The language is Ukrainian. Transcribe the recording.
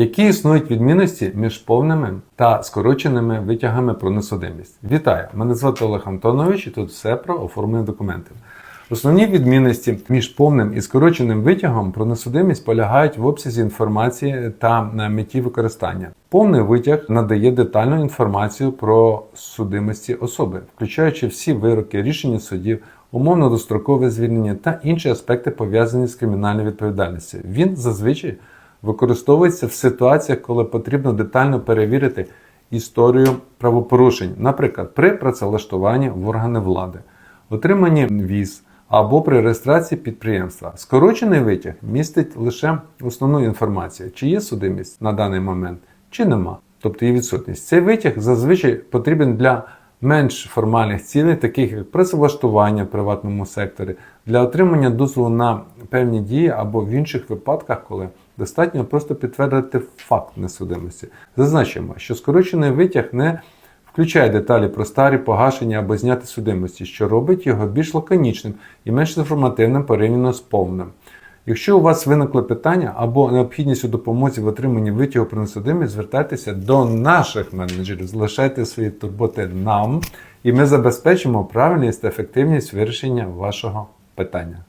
Які існують відмінності між повними та скороченими витягами про несудимість? Вітаю! Мене звати Олег Антонович і тут все про оформлення документів. Основні відмінності між повним і скороченим витягом про несудимість полягають в обсязі інформації та на меті використання. Повний витяг надає детальну інформацію про судимості особи, включаючи всі вироки, рішення судів, умовно дострокове звільнення та інші аспекти пов'язані з кримінальною відповідальністю. Він зазвичай використовується в ситуаціях, коли потрібно детально перевірити історію правопорушень, наприклад, при працевлаштуванні в органи влади, отриманні віз або при реєстрації підприємства. Скорочений витяг містить лише основну інформацію, чи є судимість на даний момент, чи нема, тобто її відсутність. Цей витяг зазвичай потрібен для менш формальних цілей, таких як працевлаштування в приватному секторі, для отримання дозволу на певні дії або в інших випадках, коли достатньо просто підтвердити факт несудимості. Зазначимо, що скорочений витяг не включає деталі про старі погашення або зняти судимості, що робить його більш лаконічним і менш інформативним порівняно з повним. Якщо у вас виникли питання або необхідність у допомозі в отриманні витягу про несудимість, звертайтеся до наших менеджерів, залишайте свої турботи нам, і ми забезпечимо правильність та ефективність вирішення вашого питання.